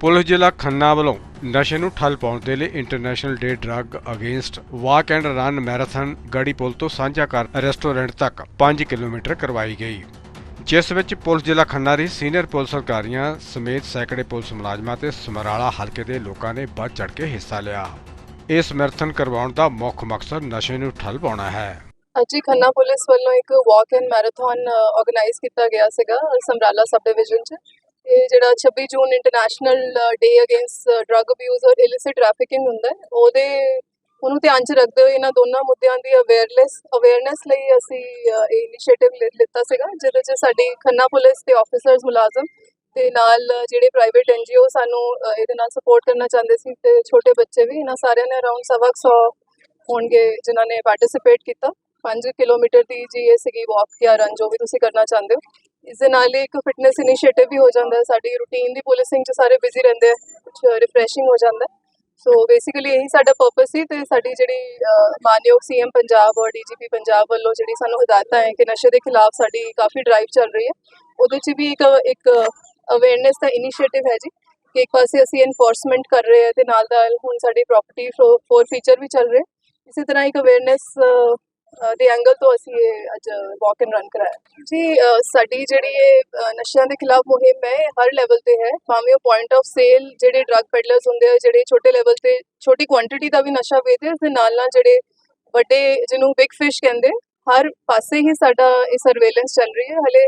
Police ਜ਼ਿਲ੍ਹਾ ਖੰਨਾ ਵੱਲੋਂ ਨਸ਼ੇ ਨੂੰ ਠੱਲ ਪਾਉਣ ਦੇ ਲਈ international day drug against walk and run marathon ਗੜੀ ਪੁਲ ਤੋਂ ਸਾਂਝਾ ਕਰ ਰੈਸਟੋਰੈਂਟ ਤੱਕ 5 ਕਿਲੋਮੀਟਰ ਕਰਵਾਈ ਗਈ। ਜਿਸ ਵਿੱਚ ਪੁਲਿਸ ਜ਼ਿਲ੍ਹਾ ਖੰਨਾ ਦੀ ਸੀਨੀਅਰ ਪੁਲਿਸ ਅਧਿਕਾਰੀਆਂ ਸਮੇਤ ਸੈਂਕੜੇ ਪੁਲਿਸ ਮੁਲਾਜ਼ਮਾਂ ਤੇ ਸਮਰਾਲਾ ਹਲਕੇ ਦੇ ਲੋਕਾਂ ਨੇ ਵੱਧ ਚੜ੍ਹ ਕੇ ਹਿੱਸਾ ਲਿਆ। ਇਸ ਮੈਰਾਥਨ ਕਰਵਾਉਣ ਦਾ ਮੁੱਖ ਮਕਸਦ ਨਸ਼ੇ ਨੂੰ ਠੱਲ ਪਾਉਣਾ ਹੈ। ਅੱਜ ਖੰਨਾ ਪੁਲਿਸ ਵੱਲੋਂ ਇੱਕ ਵਾਕ ਐਂਡ ਮੈਰਾਥਨ ਆਰਗੇਨਾਈਜ਼ ਕੀਤਾ ਗਿਆ ਸੀਗਾ ਸਮਰਾਲਾ ਸਬ ਡਿਵੀਜ਼ਨ 'ਚ। ਇਹ ਜਿਹੜਾ 26 June International Day Against Drug Abuse ਔਰ ਇਲਿਸਿਟ ਟ੍ਰੈਫਿਕਿੰਗ ਹੁੰਦਾ ਹੈ, ਉਹਦੇ ਉਹਨੂੰ ਧਿਆਨ 'ਚ ਰੱਖਦੇ ਹੋਏ ਇਹਨਾਂ ਦੋਨਾਂ ਮੁੱਦਿਆਂ ਦੀ ਅਵੇਅਰਨੈਸ ਅਵੇਅਰਨੈਸ ਲਈ ਅਸੀਂ ਇਹ ਇਨੀਸ਼ੀਏਟਿਵ ਲਿੱਤਾ ਸੀਗਾ, ਜਿਹਦੇ 'ਚ ਸਾਡੀ ਖੰਨਾ ਪੁਲਿਸ ਦੇ ਆਫੀਸਰਸ ਮੁਲਾਜ਼ਮ ਤੇ ਨਾਲ ਜਿਹੜੇ ਪ੍ਰਾਈਵੇਟ ਐਨਜੀਓ ਸਾਨੂੰ ਇਹਦੇ ਨਾਲ ਸਪੋਰਟ ਕਰਨਾ ਚਾਹੁੰਦੇ ਸੀ ਤੇ ਛੋਟੇ ਬੱਚੇ ਵੀ, ਇਹਨਾਂ ਸਾਰਿਆਂ ਨੇ ਅਰਾਊਂਡ ਸਵਾ ਕੁ ਸੌ ਹੋਣਗੇ ਜਿਨ੍ਹਾਂ ਨੇ ਪਾਰਟਿਸਿਪੇਟ ਕੀਤਾ। 5 ਕਿਲੋਮੀਟਰ ਦੀ ਜੀ ਇਹ ਸੀਗੀ ਵਾਕ ਜਾਂ ਰਨ ਜੋ ਵੀ ਤੁਸੀਂ ਕਰਨਾ ਚਾਹੁੰਦੇ ਹੋ। ਇਸ ਦੇ ਨਾਲ ਹੀ ਇੱਕ ਫਿਟਨੈਸ ਇਨੀਸ਼ੀਏਟਿਵ ਵੀ ਹੋ ਜਾਂਦਾ ਹੈ। ਸਾਡੀ ਰੂਟੀਨ ਦੀ ਪੁਲਿਸਿੰਗ 'ਚ ਸਾਰੇ ਬਿਜ਼ੀ ਰਹਿੰਦੇ ਆ। ਕੁਝ ਰਿਫਰੈਸ਼ਿੰਗ ਹੋ ਜਾਂਦਾ ਸੋ ਬੇਸਿਕਲੀ ਇਹੀ ਸਾਡਾ ਪਰਪਸ ਸੀ ਤੇ ਸਾਡੀ ਜਿਹੜੀ ਅ, ਮਾਨਯੋਗ ਸੀਐਮ ਪੰਜਾਬ ਔਰ ਡੀਜੀਪੀ ਪੰਜਾਬ ਵੱਲੋਂ ਜਿਹੜੀ ਸਾਨੂੰ ਹਦਾਇਤਾਂ ਹੈ ਕਿ ਨਸ਼ੇ ਦੇ ਖਿਲਾਫ ਸਾਡੀ ਕਾਫੀ ਡਰਾਈਵ ਚੱਲ ਰਹੀ ਹੈ। ਉਹਦੇ 'ਚ ਵੀ ਇੱਕ ਇੱਕ ਅਵੇਅਰਨੈਸ ਦਾ ਇਨੀਸ਼ੀਏਟਿਵ ਹੈ ਜੀ ਕਿ ਇੱਕ ਪਾਸੇ ਅਸੀਂ ਐਨਫੋਰਸਮੈਂਟ ਕਰ ਰਹੇ ਹਾਂ ਤੇ ਨਾਲ ਨਾਲ ਹੁਣ ਸਾਡੀ ਪ੍ਰਾਪਰਟੀ ਫੋਰ ਫੀਚਰ ਵੀ ਚੱਲ ਰਹੇ ਇਸੇ ਤਰ੍ਹਾਂ ਇੱਕ ਅਵੇਅਰਨੈਸ ਦੇ ਐਂਗਲ ਤੋਂ ਅਸੀਂ ਇਹ ਅੱਜ ਵਾਕ ਐਂਡ ਰਨ ਕਰਾਇਆ। ਜੀ ਸਾਡੀ ਜਿਹੜੀ ਇਹ ਨਸ਼ਿਆਂ ਦੇ ਖਿਲਾਫ ਮੁਹਿੰਮ ਹੈ ਹਰ ਲੈਵਲ ਤੇ ਹੈ। ਭਾਵੇਂ ਉਹ ਪੁਆਇੰਟ ਆਫ ਸੇਲ ਜਿਹੜੇ ਡਰੱਗ ਪੈਡਲਰਸ ਹੁੰਦੇ ਆ, ਜਿਹੜੇ ਛੋਟੇ ਲੈਵਲ ਤੇ ਛੋਟੀ ਕੁਆਂਟੀਟੀ ਦਾ ਵੀ ਨਸ਼ਾ ਵੇਚਦੇ ਉਸ ਦੇ ਨਾਲ ਨਾਲ ਜਿਹੜੇ ਵੱਡੇ ਜਿਹਨੂੰ ਬਿਗ ਫਿਸ਼ ਕਹਿੰਦੇ, ਹਰ ਪਾਸੇ ਹੀ ਸਾਡਾ ਇਹ ਸਰਵੇਲੈਂਸ ਚੱਲ ਰਹੀ ਹੈ। ਹਲੇ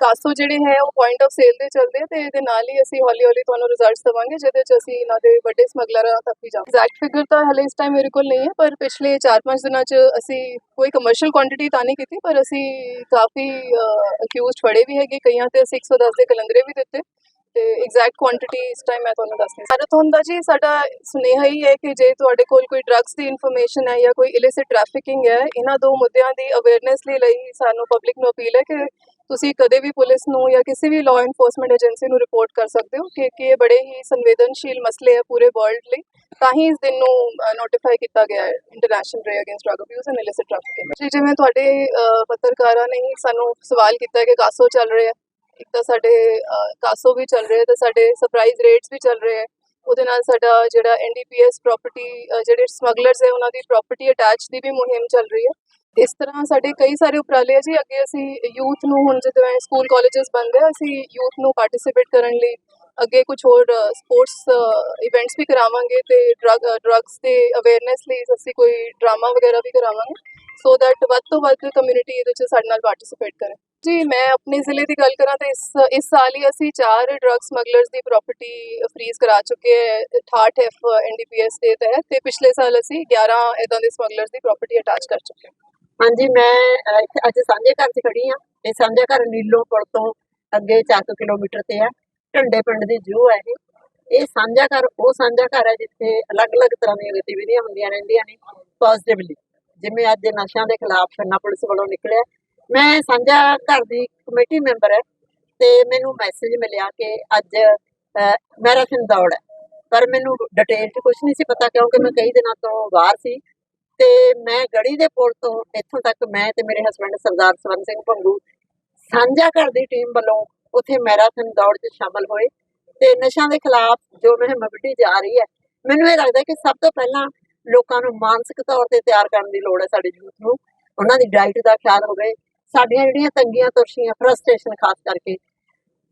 ਕਾਸੋ ਜਿਹੜੇ ਹੈ, ਉਹ ਪੁਆਇੰਟ ਆਫ ਸੇਲ ਦੇ ਚੱਲਦੇ ਆ ਤੇ ਇਹਦੇ ਨਾਲ ਹੀ ਅਸੀਂ ਹੌਲੀ ਹੌਲੀ ਤੁਹਾਨੂੰ ਰਿਜ਼ਲਟਸ ਦਵਾਂਗੇ, ਜਿਹਦੇ ਚ ਅਸੀਂ ਇਹਨਾਂ ਦੇ ਵੱਡੇ ਸਮਗਲਰਾਂ ਤੱਕ ਵੀ ਜਾਵਾਂਗੇ। ਐਗਜ਼ੈਕਟ ਫਿਗਰ ਤਾਂ ਹਲੇ ਇਸ ਟਾਈਮ ਮੇਰੇ ਕੋਲ ਨਹੀਂ ਹੈ, ਪਰ ਪਿਛਲੇ 4-5 ਦਿਨਾਂ ਚ ਅਸੀਂ ਕੋਈ ਕਮਰਸ਼ੀਅਲ ਕੁਆਂਟੀਟੀ ਤਾਂ ਨਹੀਂ ਕੀਤੀ, ਪਰ ਅਸੀਂ ਕਾਫੀ ਅਕਿਊਜ਼ਡ ਫੜੇ ਵੀ ਹੈਗੇ, ਕਈਆਂ ਤੇ ਅਸੀਂ 110 ਦੇ ਕਲੰਦਰੇ ਵੀ ਦਿੱਤੇ। ਤੇ ਐਗਜ਼ੈਕਟ ਕੁਆਂਟੀਟੀ ਇਸ ਟਾਈਮ ਮੈਂ ਤੁਹਾਨੂੰ ਦੱਸ ਨਹੀਂ ਮੈਰਾਥਨ ਦਾ ਜੀ ਸਾਡਾ ਸੁਨੇਹਾ ਹੀ ਹੈ ਕਿ ਜੇ ਤੁਹਾਡੇ ਕੋਲ ਕੋਈ ਡਰੱਗਸ ਦੀ ਇਨਫੋਰਮੇਸ਼ਨ ਹੈ ਜਾਂ ਕੋਈ ਇਲਿਸਿਟ ਟ੍ਰੈਫਿਕਿੰਗ ਹੈ, ਇਹਨਾਂ ਦੋ ਮੁੱਦਿਆਂ ਦੀ ਅਵੇਅਰਨੈਸ ਲਈ ਲਈ ਸਾਨੂੰ ਪਬਲਿਕ ਨੂੰ ਅਪੀਲ ਹੈ ਕਿ ਤੁਸੀਂ ਕਦੇ ਵੀ ਪੁਲਿਸ ਨੂੰ ਜਾਂ ਕਿਸੇ ਵੀ ਲਾਅ ਐਨਫੋਰਸਮੈਂਟ ਏਜੰਸੀ ਨੂੰ ਰਿਪੋਰਟ ਕਰ ਸਕਦੇ ਹੋ ਕਿ ਇਹ ਬੜੇ ਹੀ ਸੰਵੇਦਨਸ਼ੀਲ ਮਸਲੇ ਹੈ ਪੂਰੇ ਵਰਲਡ ਲਈ ਤਾਂ ਹੀ ਇਸ ਦਿਨ ਨੂੰ ਨੋਟੀਫਾਈ ਕੀਤਾ ਗਿਆ ਹੈ international day against drug abuse and illicit trafficking ਜੀ ਜਿਵੇਂ ਤੁਹਾਡੇ ਪੱਤਰਕਾਰਾਂ ਨੇ ਹੀ ਸਾਨੂੰ ਸਵਾਲ ਕੀਤਾ ਕਿ ਕਾਸੋ ਚੱਲ ਰਿਹਾ ਹੈ। ਇੱਕ ਤਾਂ ਸਾਡੇ ਅ, ਕਾਸੋ ਵੀ ਚੱਲ ਰਿਹਾ ਤੇ ਸਾਡੇ ਸਰਪ੍ਰਾਈਜ਼ ਰੇਟਸ ਵੀ ਚੱਲ ਰਹੇ ਹੈ। ਉਹਦੇ ਨਾਲ ਸਾਡਾ ਜਿਹੜਾ ਐਨਡੀਪੀਐਸ ਪ੍ਰਾਪਰਟੀ ਜਿਹੜੇ ਸਮਗਲਰਸ ਹੈ ਉਹਨਾਂ ਦੀ ਪ੍ਰਾਪਰਟੀ ਅਟੈਚ ਦੀ ਵੀ ਮੁਹਿੰਮ ਚੱਲ ਰਹੀ ਹੈ। ਇਸ ਤਰ੍ਹਾਂ ਸਾਡੇ ਕਈ ਸਾਰੇ ਉਪਰਾਲੇ ਆ ਜੀ। ਅੱਗੇ ਅਸੀਂ ਯੂਥ ਨੂੰ ਹੁਣ ਜਦੋਂ ਸਕੂਲ ਕਾਲਜਸ ਬਣ ਗਏ, ਅਸੀਂ ਯੂਥ ਨੂੰ ਪਾਰਟਿਸਿਪੇਟ ਕਰਨ ਲਈ ਅੱਗੇ ਕੁਝ ਹੋਰ ਸਪੋਰਟਸ ਇਵੈਂਟਸ ਵੀ ਕਰਾਵਾਂਗੇ ਤੇ ਡਰਗ ਡਰੱਗਸ ਦੇ ਅਵੇਅਰਨੈਸ ਲਈ ਅਸੀਂ ਕੋਈ ਡਰਾਮਾ ਵਗੈਰਾ ਵੀ ਕਰਾਵਾਂਗੇ। ਸੋ ਦੈਟ ਵੱਧ ਤੋਂ ਵੱਧ ਕਮਿਊਨਿਟੀ ਇਹਦੇ ਵਿੱਚ ਸਾਡੇ ਨਾਲ ਪਾਰਟਿਸਿਪੇਟ ਕਰੇ। ਜੀ, ਮੈਂ ਆਪਣੇ ਜ਼ਿਲ੍ਹੇ ਦੀ ਗੱਲ ਕਰਾਂ ਤਾਂ ਇਸ ਇਸ ਸਾਲ ਹੀ ਅਸੀਂ ਚਾਰ ਡਰੱਗ ਸਮਗਲਰਸ ਦੀ ਪ੍ਰਾਪਰਟੀ ਫਰੀਜ਼ ਕਰਾ ਚੁੱਕੇ ਹੈ 68 ਐਫ ਐਨਡੀਪੀਐਸ ਦੇ ਤਹਿਤ ਤੇ ਪਿਛਲੇ ਸਾਲ ਅਸੀਂ 11 ਇਦਾਂ ਦੇ ਸਮਗਲਰਸ ਦੀ ਪ੍ਰਾਪਰਟੀ ਅਟੈਚ ਕਰ ਚੁੱਕੇ ਹਾਂ ਹਾਂਜੀ ਮੈਂ ਅਹ, ਇੱਥੇ ਅੱਜ ਸਾਂਝੇ ਘਰ 'ਚ ਖੜੀ ਆ ਇਹ ਸਾਂਝਾ ਘਰ ਨੀਲੋਂ ਪੁਲ ਤੋਂ ਅੱਗੇ 4 ਕਿਲੋਮੀਟਰ ਤੇ ਆ ਢੰਡੇ ਪਿੰਡ ਦੀ ਜੂ ਹੈ ਇਹ। ਇਹ ਸਾਂਝਾ ਘਰ ਉਹ ਸਾਂਝਾ ਘਰ ਹੈ ਜਿੱਥੇ ਅਲੱਗ-ਅਲੱਗ ਤਰ੍ਹਾਂ ਦੀਆਂ ਗਤੀਵਿਧੀਆਂ ਹੁੰਦੀਆਂ ਰਹਿੰਦੀਆਂ ਨੇ ਪੋਜ਼ਿਟਿਵਲੀ ਜਿਵੇਂ ਅੱਜ ਨਸ਼ਿਆਂ ਦੇ ਖਿਲਾਫ ਛੰਨਾ ਪੁਲਿਸ ਵੱਲੋਂ ਨਿਕਲਿਆ। ਮੈਂ ਸਾਂਝਾ ਘਰ ਦੀ ਕਮੇਟੀ ਮੈਂਬਰ ਹੈ ਤੇ ਮੈਨੂੰ ਮੈਸੇਜ ਮਿਲਿਆ ਕਿ ਅੱਜ ਮੈਰਾਥਨ ਦੌੜ ਹੈ। ਪਰ ਮੈਨੂੰ ਡਿਟੇਲ 'ਚ ਕੁਝ ਨਹੀਂ ਸੀ ਪਤਾ ਕਿਉਂਕਿ ਮੈਂ ਕਈ ਦਿਨਾਂ ਤੋਂ ਬਾਹਰ ਸੀ। ਤੇ ਮੈਂ ਗੜੀ ਦੇ ਪੁਲ ਤੋਂ ਇੱਥੋਂ ਤੱਕ ਮੈਂ ਤੇ ਮੇਰੇ ਹਸਬੰਡ ਸਰਦਾਰ ਸਵਰਨ ਸਿੰਘ ਭੰਗੂ ਸਾਂਝਾ ਘਰ ਦੀ ਟੀਮ ਵੱਲੋਂ ਉੱਥੇ ਮੈਰਾਥਨ ਦੌੜ 'ਚ ਸ਼ਾਮਲ ਹੋਏ ਤੇ ਨਸ਼ਿਆਂ ਦੇ ਖਿਲਾਫ ਜੋ ਮੁਹਿੰਮ ਵਿੱਢੀ ਜਾ ਰਹੀ ਹੈ, ਮੈਨੂੰ ਇਹ ਲੱਗਦਾ ਕਿ ਸਭ ਤੋਂ ਪਹਿਲਾਂ ਲੋਕਾਂ ਨੂੰ ਮਾਨਸਿਕ ਤੌਰ ਤੇ ਤਿਆਰ ਕਰਨ ਦੀ ਲੋੜ ਹੈ ਸਾਡੇ ਯੂਥ ਨੂੰ। ਉਹਨਾਂ ਦੀ ਡਾਈਟ ਦਾ ਖਿਆਲ ਹੋਵੇ ਸਾਡੀਆਂ ਜਿਹੜੀਆਂ ਤੰਗੀਆਂ, ਤੁਰਸ਼ੀਆਂ ਫਰਸਟ੍ਰੇਸ਼ਨ ਖਾਸ ਕਰਕੇ,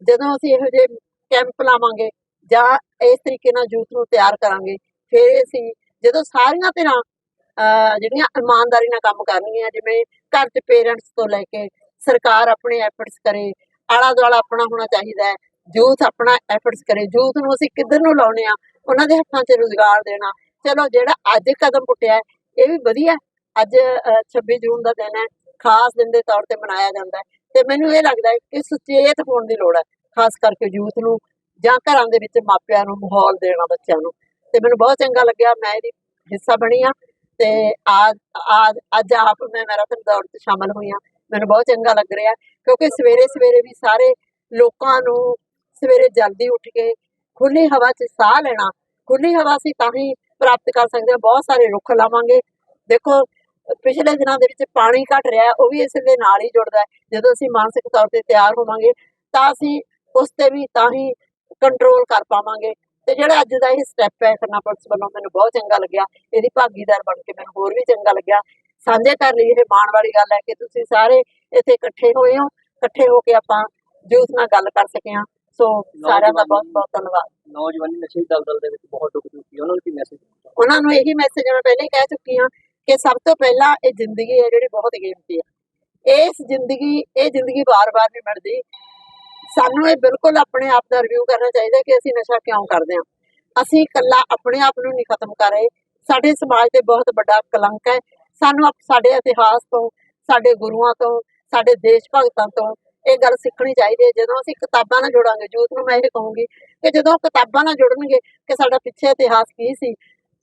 ਜਦੋਂ ਅਸੀਂ ਇਹੋ ਜਿਹੇ ਕੈਂਪ ਲਾਵਾਂਗੇ ਜਾਂ ਇਸ ਤਰੀਕੇ ਨਾਲ ਯੂਥ ਨੂੰ ਤਿਆਰ ਕਰਾਂਗੇ, ਫਿਰ ਅਸੀਂ ਜਦੋਂ ਸਾਰੀਆਂ ਧਿਰਾਂ ਜਿਹੜੀਆਂ ਇਮਾਨਦਾਰੀ ਨਾਲ ਕੰਮ ਕਰਨੀਆਂ ਜਿਵੇਂ ਘਰ 'ਚ ਪੇਰੈਂਟਸ ਤੋਂ ਲੈ ਕੇ ਸਰਕਾਰ ਆਪਣੇ ਐਫਰਟਸ ਕਰੇ ਆਲਾ ਦੁਆਲਾ ਆਪਣਾ ਹੋਣਾ ਚਾਹੀਦਾ ਹੈ ਯੂਥ ਆਪਣਾ ਐਫਰਟਸ ਕਰੇ ਯੂਥ ਨੂੰ ਅਸੀਂ ਕਿੱਧਰ ਨੂੰ ਲਾਉਣੇ ਆ ਉਹਨਾਂ ਦੇ ਹੱਥਾਂ 'ਚ ਰੁਜ਼ਗਾਰ ਦੇਣਾ। ਚਲੋ ਜਿਹੜਾ ਅੱਜ ਕਦਮ ਪੁੱਟਿਆ ਇਹ ਵੀ ਵਧੀਆ ਅੱਜ ਅਹ, 26 ਜੂਨ ਦਾ ਦਿਨ ਹੈ ਖਾਸ ਦਿਨ ਦੇ ਤੌਰ ਤੇ ਮਨਾਇਆ ਜਾਂਦਾ ਹੈ। ਤੇ ਮੈਨੂੰ ਇਹ ਲੱਗਦਾ ਹੈ ਕਿ ਸੁਚੇਤ ਹੋਣ ਦੀ ਲੋੜ ਹੈ ਖਾਸ ਕਰਕੇ ਯੂਥ ਨੂੰ ਜਾਂ ਘਰਾਂ ਦੇ ਵਿੱਚ ਮਾਪਿਆਂ ਨੂੰ ਮਾਹੌਲ ਦੇਣਾ ਬੱਚਿਆਂ ਨੂੰ। ਤੇ ਮੈਨੂੰ ਬਹੁਤ ਚੰਗਾ ਲੱਗਿਆ ਮੈਂ ਇਹਦੀ ਹਿੱਸਾ ਬਣੀ ਆ ਤੇ ਅੱਜ ਅੱਜ ਆਪ ਮੈਂ ਮੈਰਾਥਨ ਦੌੜ 'ਚ ਸ਼ਾਮਲ ਹੋਈ ਹਾਂ ਮੈਨੂੰ ਬਹੁਤ ਚੰਗਾ ਲੱਗ ਰਿਹਾ, ਕਿਉਂਕਿ ਸਵੇਰੇ ਸਵੇਰੇ ਵੀ ਸਾਰੇ ਲੋਕਾਂ ਨੂੰ ਸਵੇਰੇ ਜਲਦੀ ਉੱਠ ਕੇ ਖੁੱਲੀ ਹਵਾ 'ਚ ਸਾਹ ਲੈਣਾ ਖੁੱਲੀ ਹਵਾ ਅਸੀਂ ਤਾਂ ਹੀ ਪ੍ਰਾਪਤ ਕਰ ਸਕਦੇ ਹਾਂ, ਬਹੁਤ ਸਾਰੇ ਰੁੱਖ ਲਾਵਾਂਗੇ। ਦੇਖੋ, ਪਿਛਲੇ ਦਿਨਾਂ ਦੇ ਵਿੱਚ ਪਾਣੀ ਘਟ ਰਿਹਾ, ਉਹ ਵੀ ਇਸ ਦੇ ਨਾਲ ਹੀ ਜੁੜਦਾ ਹੈ। ਜਦੋਂ ਅਸੀਂ ਮਾਨਸਿਕ ਤੌਰ ਤੇ ਤਿਆਰ ਹੋਵਾਂਗੇ, ਤਾਂ ਅਸੀਂ ਉਸ ਤੇ ਵੀ ਤਾਂ ਹੀ ਕੰਟਰੋਲ ਕਰ ਪਾਵਾਂਗੇ। ਤੇ ਜਿਹੜਾ ਅੱਜ ਦਾ ਇਹ ਸਟੈਪ ਹੈ ਖੰਨਾ ਪੁਲਿਸ ਵੱਲੋਂ ਮੈਨੂੰ ਬਹੁਤ ਚੰਗਾ ਲੱਗਿਆ ਇਹਦੀ ਭਾਗੀਦਾਰ ਬਣ ਕੇ ਮੈਨੂੰ ਹੋਰ ਵੀ ਚੰਗਾ ਲੱਗਿਆ। ਸਾਂਝੇ ਘਰ ਲਈ ਇਹ ਮਾਣ ਵਾਲੀ ਗੱਲ ਹੈ ਕਿ ਤੁਸੀਂ ਸਾਰੇ ਇੱਥੇ ਇਕੱਠੇ ਹੋਏ ਹੋ ਇਕੱਠੇ ਹੋ ਕੇ ਆਪਾਂ ਜੂਸ ਨਾਲ ਗੱਲ ਕਰ ਸਕੇ ਹਾਂ। ਸੋ ਸਾਰਿਆਂ ਦਾ ਬਹੁਤ ਬਹੁਤ ਧੰਨਵਾਦ। ਨੌਜਵਾਨੀ ਨਸ਼ੇ ਦੀ ਦਲਦਲ ਦੇ ਵਿੱਚ ਬਹੁਤ ਡੁੱਬ ਚੁੱਕੀ ਉਹਨਾਂ ਨੂੰ ਕੀ ਮੈਸੇਜ ਉਹਨਾਂ ਨੂੰ ਇਹੀ ਮੈਸੇਜ ਮੈਂ ਪਹਿਲਾਂ ਹੀ ਕਹਿ ਚੁੱਕੀ ਹਾਂ ਕਿ ਸਭ ਤੋਂ ਪਹਿਲਾਂ ਇਹ ਜ਼ਿੰਦਗੀ ਹੈ ਜਿਹੜੀ ਬਹੁਤ ਕੀਮਤੀ ਹੈ। ਇਸ ਜ਼ਿੰਦਗੀ ਇਹ ਜ਼ਿੰਦਗੀ ਵਾਰ-ਵਾਰ ਨਹੀਂ ਮਿਲਦੀ ਸਾਨੂੰ ਇਹ ਬਿਲਕੁਲ ਆਪਣੇ ਆਪ ਦਾ ਰਿਵਿਊ ਕਰਨਾ ਚਾਹੀਦਾ ਕਿ ਅਸੀਂ ਨਸ਼ਾ ਕਿਉਂ ਕਰਦੇ ਹਾਂ। ਅਸੀਂ ਇਕੱਲਾ ਆਪਣੇ ਆਪ ਨੂੰ ਨਹੀਂ ਖਤਮ ਕਰ ਰਹੇ। ਸਾਡੇ ਸਮਾਜ ਤੇ ਬਹੁਤ ਵੱਡਾ ਕਲੰਕ ਹੈ। ਸਾਨੂੰ ਸਾਡੇ ਇਤਿਹਾਸ ਤੋਂ, ਸਾਡੇ ਗੁਰੂਆਂ ਤੋਂ, ਸਾਡੇ ਦੇਸ਼ ਭਗਤਾਂ ਤੋਂ ਇਹ ਗੱਲ ਸਿੱਖਣੀ ਚਾਹੀਦੀ ਹੈ। ਜਦੋਂ ਅਸੀਂ ਕਿਤਾਬਾਂ ਨਾਲ ਜੋੜਾਂਗੇ ਯੂਥ ਨੂੰ ਮੈਂ ਇਹ ਕਹੂੰਗੀ ਕਿ ਜਦੋਂ ਕਿਤਾਬਾਂ ਨਾਲ ਜੁੜਨਗੇ ਕਿ ਸਾਡਾ ਪਿੱਛੇ ਇਤਿਹਾਸ ਕੀ ਸੀ,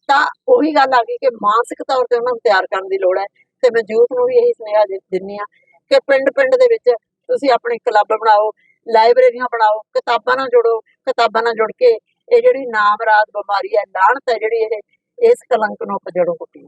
ਤਾਂ ਉਹੀ ਗੱਲ ਆ ਗਈ ਕਿ ਮਾਨਸਿਕ ਤੌਰ ਤੇ ਉਹਨਾਂ ਨੂੰ ਤਿਆਰ ਕਰਨ ਦੀ ਲੋੜ ਹੈ। ਤੇ ਮੈਂ ਯੂਥ ਨੂੰ ਵੀ ਇਹੀ ਸੁਨੇਹਾ ਦਿ- ਦਿੰਦੀ ਆ ਕਿ ਪਿੰਡ ਪਿੰਡ ਦੇ ਵਿੱਚ ਤੁਸੀਂ ਆਪਣੇ ਕਲੱਬ ਬਣਾਓ ਲਾਇਬ੍ਰੇਰੀਆਂ ਬਣਾਓ, ਕਿਤਾਬਾਂ ਨਾਲ ਜੁੜੋ, ਕਿਤਾਬਾਂ ਨਾਲ ਜੁੜ ਕੇ ਇਹ ਜਿਹੜੀ ਨਾਮਰਾਦ ਬਿਮਾਰੀ ਹੈ ਲਾਹਣਤ ਹੈ ਜਿਹੜੀ ਇਹ, ਇਸ ਕਲੰਕ ਨੂੰ ਆਪਾਂ ਜੜੋਂ ਪੁੱਟੀ